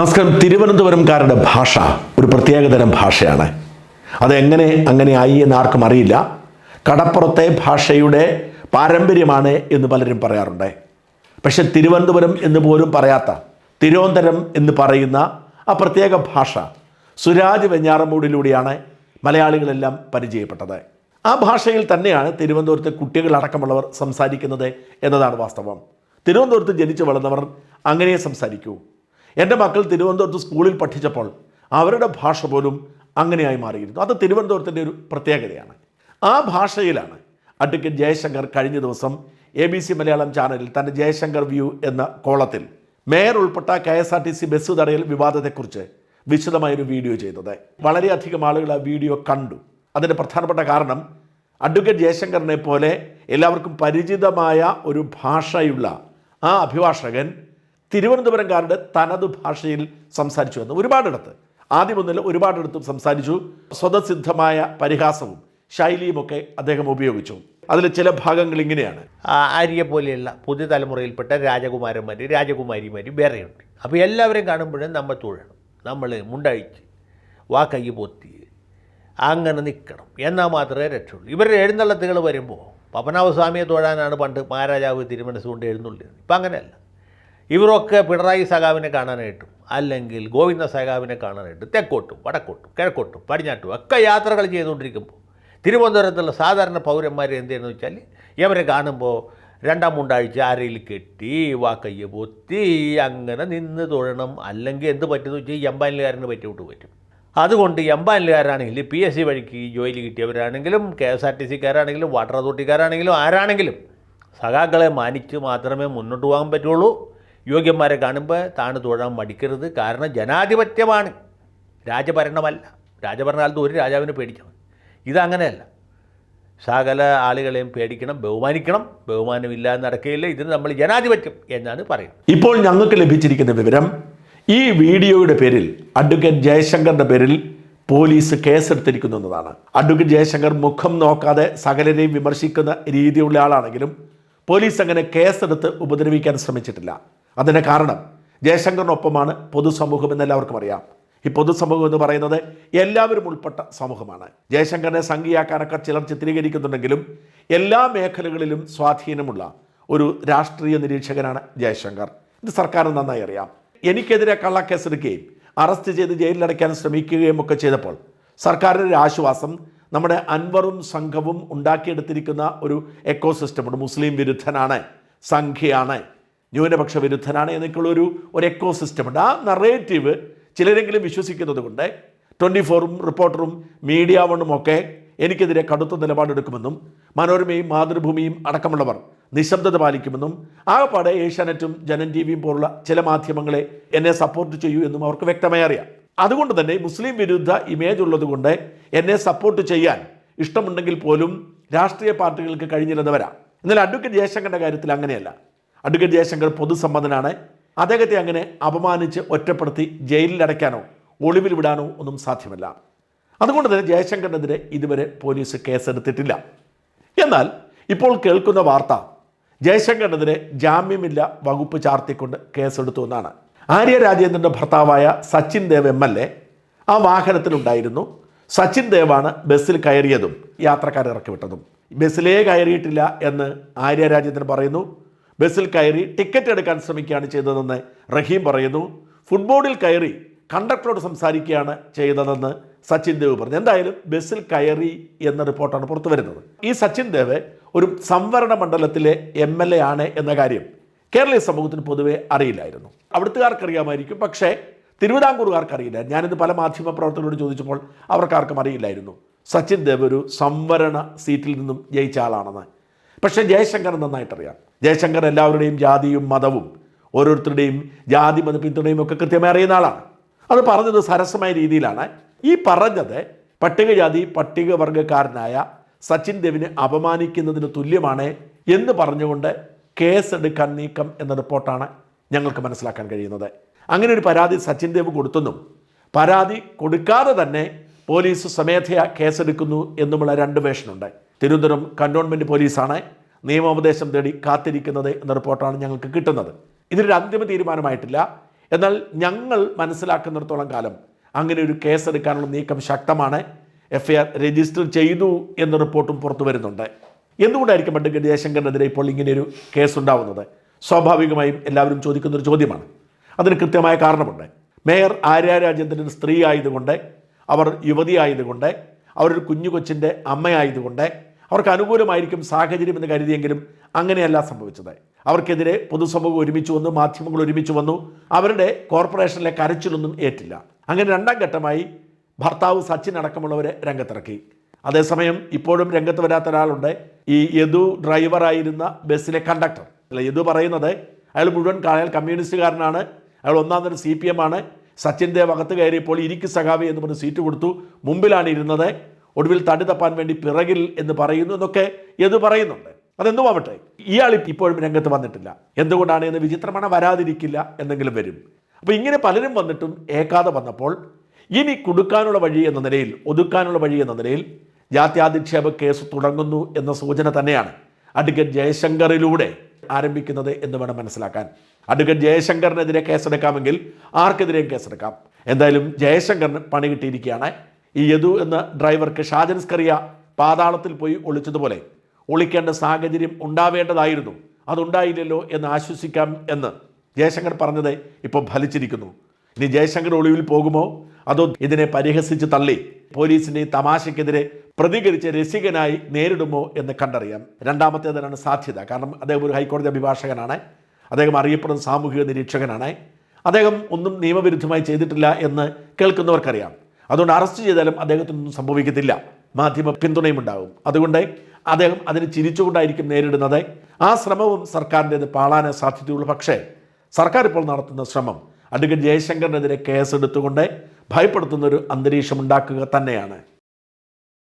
നമസ്കാരം. തിരുവനന്തപുരംകാരുടെ ഭാഷ ഒരു പ്രത്യേകതരം ഭാഷയാണ്. അതെങ്ങനെ അങ്ങനെ ആയി എന്ന് ആർക്കും അറിയില്ല. കടപ്പുറത്തെ ഭാഷയുടെ പാരമ്പര്യമാണ് എന്ന് പലരും പറയാറുണ്ട്. പക്ഷെ തിരുവനന്തപുരം എന്ന് പോലും പറയാത്ത തിരുവനന്തപുരം എന്ന് പറയുന്ന ആ പ്രത്യേക ഭാഷ സുരാജ് വെഞ്ഞാറമൂടിലൂടെയാണ് മലയാളികളെല്ലാം പരിചയപ്പെട്ടത്. ആ ഭാഷയിൽ തന്നെയാണ് തിരുവനന്തപുരത്തെ കുട്ടികളടക്കമുള്ളവർ സംസാരിക്കുന്നത് എന്നതാണ് വാസ്തവം. തിരുവനന്തപുരത്ത് ജനിച്ചു വളർന്നവർ അങ്ങനെ സംസാരിക്കൂ. എന്റെ മക്കൾ തിരുവനന്തപുരത്ത് സ്കൂളിൽ പഠിച്ചപ്പോൾ അവരുടെ ഭാഷ പോലും അങ്ങനെയായി മാറിയിരുന്നു. അത് തിരുവനന്തപുരത്തിന്റെ ഒരു പ്രത്യേകതയാണ്. ആ ഭാഷയിലാണ് അഡ്വക്കേറ്റ് ജയശങ്കർ കഴിഞ്ഞ ദിവസം എ ബി സി മലയാളം ചാനലിൽ തന്റെ ജയശങ്കർ വ്യൂ എന്ന കോളത്തിൽ മേയർ ഉൾപ്പെട്ട K S R T C bus തടയൽ വിവാദത്തെക്കുറിച്ച് വിശദമായൊരു വീഡിയോ ചെയ്തത്. വളരെയധികം ആളുകൾ ആ വീഡിയോ കണ്ടു. അതിന്റെ പ്രധാനപ്പെട്ട കാരണം അഡ്വക്കേറ്റ് ജയശങ്കറിനെ പോലെ എല്ലാവർക്കും പരിചിതമായ ഒരു ഭാഷയുള്ള ആ അഭിഭാഷകൻ തിരുവനന്തപുരംകാരുടെ തനതു ഭാഷയിൽ സംസാരിച്ചു എന്ന് ഒരുപാടിടത്ത്. ആദ്യം മുതൽ ഒരുപാടിടത്തും സംസാരിച്ചു. സ്വതസിദ്ധമായ പരിഹാസവും ശൈലിയുമൊക്കെ അദ്ദേഹം ഉപയോഗിച്ചു. അതിൽ ചില ഭാഗങ്ങൾ ഇങ്ങനെയാണ്. ആര്യ പോലെയുള്ള പുതിയ തലമുറയിൽപ്പെട്ട രാജകുമാരന്മാർ രാജകുമാരിമാർ വേറെയുണ്ട്. അപ്പോൾ എല്ലാവരെയും കാണുമ്പോഴും നമ്മൾ തൊഴണം. നമ്മൾ മുണ്ടഴിച്ച് വാക്കൈ പൊത്തി അങ്ങനെ നിൽക്കണം എന്നാൽ മാത്രമേ രക്ഷയുള്ളൂ. ഇവരുടെ എഴുന്നള്ളത്തുകൾ വരുമ്പോൾ പപ്പനാഭസ്വാമിയെ തൊഴാനാണ് പണ്ട് മഹാരാജാവ് തിരുമനസ്സുകൊണ്ട് എഴുന്നള്ളിയത്. ഇപ്പം അങ്ങനെയല്ല. ഇവരൊക്കെ പിണറായി സഖാവിനെ കാണാനായിട്ടും അല്ലെങ്കിൽ ഗോവിന്ദ സഖാവിനെ കാണാനായിട്ടും തെക്കോട്ടും വടക്കോട്ടും കിഴക്കോട്ടും പടിഞ്ഞാട്ടും ഒക്കെ യാത്രകൾ ചെയ്തുകൊണ്ടിരിക്കുമ്പോൾ തിരുവനന്തപുരത്തുള്ള സാധാരണ പൗരന്മാർ എന്ത് ചെയ്യുന്നത് വെച്ചാൽ ഇവരെ കാണുമ്പോൾ രണ്ടാം മൂണ്ടാഴ്ച അരയിൽ കെട്ടി വാക്കയ്യ പൊത്തി അങ്ങനെ നിന്ന് തൊഴണം. അല്ലെങ്കിൽ എന്ത് പറ്റുന്നു വെച്ചാൽ എമ്പാനിലുകാരന് പറ്റിവിട്ട് പറ്റും. അതുകൊണ്ട് എമ്പാനിലുകാരാണെങ്കിലും പി എസ് സി വഴിക്ക് ജോലി കിട്ടിയവരാണെങ്കിലും കെ എസ് ആർ ടി സിക്കാരാണെങ്കിലും വാട്ടർ അതോറിറ്റിക്കാരാണെങ്കിലും ആരാണെങ്കിലും സഖാക്കളെ മാനിച്ച് മാത്രമേ മുന്നോട്ട് പോകാൻ പറ്റുള്ളൂ. യോഗ്യന്മാരെ കാണുമ്പോൾ താണ് തൊഴാൻ മടിക്കരുത്. കാരണം ജനാധിപത്യമാണ്. രാജഭരണമല്ല. രാജഭരണകാലത്ത് ഒരു രാജാവിനെ പേടിക്കണം ഇതങ്ങനെയല്ല. സകല ആളുകളെയും പേടിക്കണം ബഹുമാനിക്കണം. ബഹുമാനമില്ലാതെ നടക്കുകയില്ല. ഇതിന് നമ്മൾ ജനാധിപത്യം എന്നാണ് പറയുന്നത്. ഇപ്പോൾ ഞങ്ങൾക്ക് ലഭിച്ചിരിക്കുന്ന വിവരം ഈ വീഡിയോയുടെ പേരിൽ അഡ്വക്കേറ്റ് ജയശങ്കറിന്റെ പേരിൽ പോലീസ് കേസെടുത്തിരിക്കുന്നു എന്നതാണ്. അഡ്വക്കേറ്റ് ജയശങ്കർ മുഖം നോക്കാതെ സകലരെയും വിമർശിക്കുന്ന രീതിയുള്ള ആളാണെങ്കിലും പോലീസ് അങ്ങനെ കേസെടുത്ത് ഉപദ്രവിക്കാൻ ശ്രമിച്ചിട്ടില്ല. അതിന് കാരണം ജയശങ്കറിനൊപ്പമാണ് പൊതുസമൂഹം എന്നെല്ലാവർക്കും അറിയാം. ഈ പൊതുസമൂഹം എന്ന് പറയുന്നത് എല്ലാവരും ഉൾപ്പെട്ട സമൂഹമാണ്. ജയശങ്കറിനെ സംഘിയാക്കാനൊക്കെ ചിലർ ചിത്രീകരിക്കുന്നുണ്ടെങ്കിലും എല്ലാ മേഖലകളിലും സ്വാധീനമുള്ള ഒരു രാഷ്ട്രീയ നിരീക്ഷകനാണ് ജയശങ്കർ. ഇത് സർക്കാർ നന്നായി അറിയാം. എനിക്കെതിരെ കള്ളക്കേസെടുക്കുകയും അറസ്റ്റ് ചെയ്ത് ജയിലിലടയ്ക്കാൻ ശ്രമിക്കുകയും ഒക്കെ ചെയ്തപ്പോൾ സർക്കാരിന്റെ ഒരു ആശ്വാസം നമ്മുടെ അൻവറും സംഘവും ഉണ്ടാക്കിയെടുത്തിരിക്കുന്ന ഒരു എക്കോ സിസ്റ്റമുണ്ട് മുസ്ലിം വിരുദ്ധനാണ് സംഖ്യയാണ് ന്യൂനപക്ഷ വിരുദ്ധനാണ് എന്നൊക്കെയുള്ള ഒരു എക്കോ സിസ്റ്റമുണ്ട് ആ നറേറ്റീവ് ചിലരെങ്കിലും വിശ്വസിക്കുന്നത് കൊണ്ട് ട്വന്റി ഫോറും റിപ്പോർട്ടറും മീഡിയ വണ്ണും ഒക്കെ എനിക്കെതിരെ കടുത്ത നിലപാടെടുക്കുമെന്നും മനോരമയും മാതൃഭൂമിയും അടക്കമുള്ളവർ നിശബ്ദത പാലിക്കുമെന്നും ആകെപ്പാടെ ഏഷ്യാനെറ്റും ജനൻ ടി വിയും പോലുള്ള ചില മാധ്യമങ്ങളെ എന്നെ സപ്പോർട്ട് ചെയ്യൂ എന്നും അവർക്ക് വ്യക്തമായി അറിയാം. അതുകൊണ്ട് തന്നെ മുസ്ലിം വിരുദ്ധ ഇമേജ് ഉള്ളതുകൊണ്ട് എന്നെ സപ്പോർട്ട് ചെയ്യാൻ ഇഷ്ടമുണ്ടെങ്കിൽ പോലും രാഷ്ട്രീയ പാർട്ടികൾക്ക് കഴിഞ്ഞില്ലെന്ന് വരാം എന്നാൽ അഡ്വക്കേറ്റ് ജയശങ്കറിന്റെ കാര്യത്തിൽ അങ്ങനെയല്ല. അഡ്വക്കേറ്റ് ജയശങ്കർ പൊതുസമ്മതനാണ്. അദ്ദേഹത്തെ അങ്ങനെ അപമാനിച്ച് ഒറ്റപ്പെടുത്തി ജയിലിൽ അടയ്ക്കാനോ ഒളിവിൽ വിടാനോ ഒന്നും സാധ്യമല്ല. അതുകൊണ്ട് തന്നെ ജയശങ്കറിനെതിരെ ഇതുവരെ പോലീസ് കേസെടുത്തിട്ടില്ല. എന്നാൽ ഇപ്പോൾ കേൾക്കുന്ന വാർത്ത ജയശങ്കറിനെതിരെ ജാമ്യമില്ല വകുപ്പ് ചാർത്തിക്കൊണ്ട് കേസെടുത്തു എന്നാണ്. ആര്യ രാജേന്ദ്രന്റെ ഭർത്താവായ Sachin Dev M L A ആ വാഹനത്തിലുണ്ടായിരുന്നു. സച്ചിൻ ദേവാണ് ബസ്സിൽ കയറിയതും യാത്രക്കാരെ ഇറക്കി വിട്ടതും ബസ്സിലേ കയറിയിട്ടില്ല എന്ന് ആര്യ രാജേന്ദ്രൻ പറയുന്നു. ബസ്സിൽ കയറി ടിക്കറ്റ് എടുക്കാൻ ശ്രമിക്കുകയാണ് ചെയ്തതെന്ന് റഹീം പറയുന്നു. ഫുട്ബോളിൽ കയറി കണ്ടക്ടറോട് സംസാരിക്കുകയാണ് ചെയ്തതെന്ന് സച്ചിൻ ദേവ് പറഞ്ഞു. എന്തായാലും ബസ്സിൽ കയറി എന്ന റിപ്പോർട്ടാണ് പുറത്തു വരുന്നത്. ഈ സച്ചിൻ ദേവ് ഒരു സംവരണ മണ്ഡലത്തിലെ എം എൽ എ ആണ് എന്ന കാര്യം കേരളീയ സമൂഹത്തിന് പൊതുവെ അറിയില്ലായിരുന്നു. അവിടുത്തുകാർക്കറിയാമായിരിക്കും. പക്ഷേ തിരുവിതാംകൂറുകാർക്ക് അറിയില്ല ഞാനിത് പല മാധ്യമ പ്രവർത്തകരോട് ചോദിച്ചപ്പോൾ അവർക്കാർക്കും അറിയില്ലായിരുന്നു. സച്ചിൻ ദേവ് ഒരു സംവരണ സീറ്റിൽ നിന്നും ജയിച്ച ആളാണെന്ന്. പക്ഷേ ജയശങ്കർ നന്നായിട്ടറിയാം. ജയശങ്കർ എല്ലാവരുടെയും ജാതിയും മതവും ഓരോരുത്തരുടെയും ജാതി മത പിന്തുണയും ഒക്കെ കൃത്യമായി അറിയുന്ന ആളാണ്. അത് പറഞ്ഞത് സരസമായ രീതിയിലാണ്. ഈ പറഞ്ഞത് പട്ടികജാതി പട്ടികവർഗക്കാരനായ സച്ചിൻ ദേവിനെ അപമാനിക്കുന്നതിന് തുല്യമാണ് എന്ന് പറഞ്ഞുകൊണ്ട് കേസെടുക്കാൻ നീക്കം എന്ന റിപ്പോർട്ടാണ് ഞങ്ങൾക്ക് മനസ്സിലാക്കാൻ കഴിയുന്നത്. അങ്ങനെ ഒരു പരാതി സച്ചിൻ ദേവ് കൊടുത്തെന്നും പരാതി കൊടുക്കാതെ തന്നെ പോലീസ് സ്വമേധയാ കേസെടുക്കുന്നു എന്നുമുള്ള രണ്ട് വേഷനുണ്ട്. തിരുവനന്തപുരം കന്റോൺമെന്റ് പോലീസാണ് നിയമോപദേശം തേടി കാത്തിരിക്കുന്നത് എന്ന റിപ്പോർട്ടാണ് ഞങ്ങൾക്ക് കിട്ടുന്നത്. ഇതിനൊരു അന്തിമ തീരുമാനമായിട്ടില്ല. എന്നാൽ ഞങ്ങൾ മനസ്സിലാക്കുന്നിടത്തോളം കാലം അങ്ങനെ ഒരു കേസ് എടുക്കാനുള്ള നീക്കം ശക്തമാണ്. എഫ്ഐആർ രജിസ്റ്റർ ചെയ്തു എന്ന റിപ്പോർട്ടും പുറത്തു വരുന്നുണ്ട്. എന്തുകൊണ്ടായിരിക്കും അഡ്വക്കേറ്റ് ജയശങ്കറിനെതിരെ ഇപ്പോൾ ഇങ്ങനെയൊരു കേസ് ഉണ്ടാവുന്നത് സ്വാഭാവികമായും എല്ലാവരും ചോദിക്കുന്ന ഒരു ചോദ്യമാണ്. അതിന് കൃത്യമായ കാരണമുണ്ട്. മേയർ ആര്യ രാജേന്ദ്രൻ സ്ത്രീ ആയതുകൊണ്ട് അവർ യുവതി ആയതുകൊണ്ട് അവരൊരു കുഞ്ഞു കൊച്ചിന്റെ അമ്മയായതുകൊണ്ട് അവർക്ക് അനുകൂലമായിരിക്കും സാഹചര്യം എന്ന് കരുതിയെങ്കിലും അങ്ങനെയല്ല സംഭവിച്ചത്. അവർക്കെതിരെ പൊതുസമൂഹം ഒരുമിച്ച് വന്നു മാധ്യമങ്ങൾ ഒരുമിച്ച് വന്നു. അവരുടെ കോർപ്പറേഷനിലെ കരച്ചിലൊന്നും ഏറ്റില്ല. അങ്ങനെ രണ്ടാം ഘട്ടമായി ഭർത്താവ് സച്ചിൻ അടക്കമുള്ളവരെ രംഗത്തിറക്കി. അതേസമയം ഇപ്പോഴും രംഗത്ത് വരാത്ത ഒരാളുണ്ട്. ഈ യദു ഡ്രൈവറായിരുന്ന ബസ്സിലെ കണ്ടക്ടർ. അല്ല യദു പറയുന്നത് അയാൾ മുഴുവൻ അയാൾ കമ്മ്യൂണിസ്റ്റുകാരനാണ്. അയാൾ ഒന്നാം തരം സി പി എം ആണ്. സച്ചിൻ ദേവ് അകത്ത് കയറിയപ്പോൾ ഇരിക്ക് സഖാവി എന്ന് പറഞ്ഞ് സീറ്റ് കൊടുത്തു. മുമ്പിലാണ് ഇരുന്നത്. ഒടുവിൽ തടി തപ്പാൻ വേണ്ടി പിറകിൽ എന്ന് പറയുന്നു എന്നൊക്കെ എന്ന് പറയുന്നുണ്ട്. അതെന്തുമാവട്ടെ ഇയാൾ ഇപ്പോഴും രംഗത്ത് വന്നിട്ടില്ല. എന്തുകൊണ്ടാണ് എന്ന് വിചിത്രമാണ് വരാതിരിക്കില്ല എന്നെങ്കിലും വരും. അപ്പോൾ ഇങ്ങനെ പലരും വന്നിട്ടും ഏക്കാതെ വന്നപ്പോൾ ഇനി കൊടുക്കാനുള്ള വഴി എന്ന നിലയിൽ ഒതുക്കാനുള്ള വഴി എന്ന നിലയിൽ ജാത്യാധിക്ഷേപ കേസ് തുടങ്ങുന്നു എന്ന സൂചന തന്നെയാണ് അഡ്വക്കേറ്റ് ജയശങ്കറിലൂടെ ആരംഭിക്കുന്നത് എന്ന് വേണം മനസ്സിലാക്കാൻ. അഡ്വക്കേറ്റ് ജയശങ്കറിനെതിരെ കേസെടുക്കാമെങ്കിൽ ആർക്കെതിരെയും കേസെടുക്കാം. എന്തായാലും ജയശങ്കറിന് പണി കിട്ടിയിരിക്കുകയാണ്. ഈ യദു എന്ന ഡ്രൈവർക്ക് ഷാജൻസ്കറിയ പാതാളത്തിൽ പോയി ഒളിച്ചതുപോലെ ഒളിക്കേണ്ട സാഹചര്യം ഉണ്ടാവേണ്ടതായിരുന്നു. അതുണ്ടായില്ലല്ലോ എന്ന് ആശ്വസിക്കാം എന്ന് ജയശങ്കർ പറഞ്ഞത് ഇപ്പോൾ ഫലിച്ചിരിക്കുന്നു. ഇനി ജയശങ്കർ ഒളിവിൽ പോകുമോ? അതോ ഇതിനെ പരിഹസിച്ച് തള്ളി പോലീസിന്റെ തമാശയ്ക്കെതിരെ പ്രതികരിച്ച് രസികനായി നേരിടുമോ എന്ന് കണ്ടറിയാം. രണ്ടാമത്തേതിനാണ് സാധ്യത. കാരണം അദ്ദേഹം ഒരു ഹൈക്കോടതി അഭിഭാഷകനാണ്. അദ്ദേഹം അറിയപ്പെടുന്ന സാമൂഹിക നിരീക്ഷകനാണ്. അദ്ദേഹം ഒന്നും നിയമവിരുദ്ധമായി ചെയ്തിട്ടില്ല എന്ന് കേൾക്കുന്നവർക്കറിയാം. അതുകൊണ്ട് അറസ്റ്റ് ചെയ്താലും അദ്ദേഹത്തിനൊന്നും സംഭവിക്കത്തില്ല. മാധ്യമ പിന്തുണയും ഉണ്ടാകും. അതുകൊണ്ട് അദ്ദേഹം അതിന് ചിരിച്ചുകൊണ്ടായിരിക്കും നേരിടുന്നത്. ആ ശ്രമവും സർക്കാരിന്റെത് പാളാനേ സാധ്യതയുള്ളൂ. പക്ഷേ സർക്കാർ ഇപ്പോൾ നടത്തുന്ന ശ്രമം അഡ്വക്കേറ്റ് ജയശങ്കറിനെതിരെ കേസെടുത്തുകൊണ്ട് ഭയപ്പെടുത്തുന്ന ഒരു അന്തരീക്ഷം ഉണ്ടാക്കുക തന്നെയാണ്.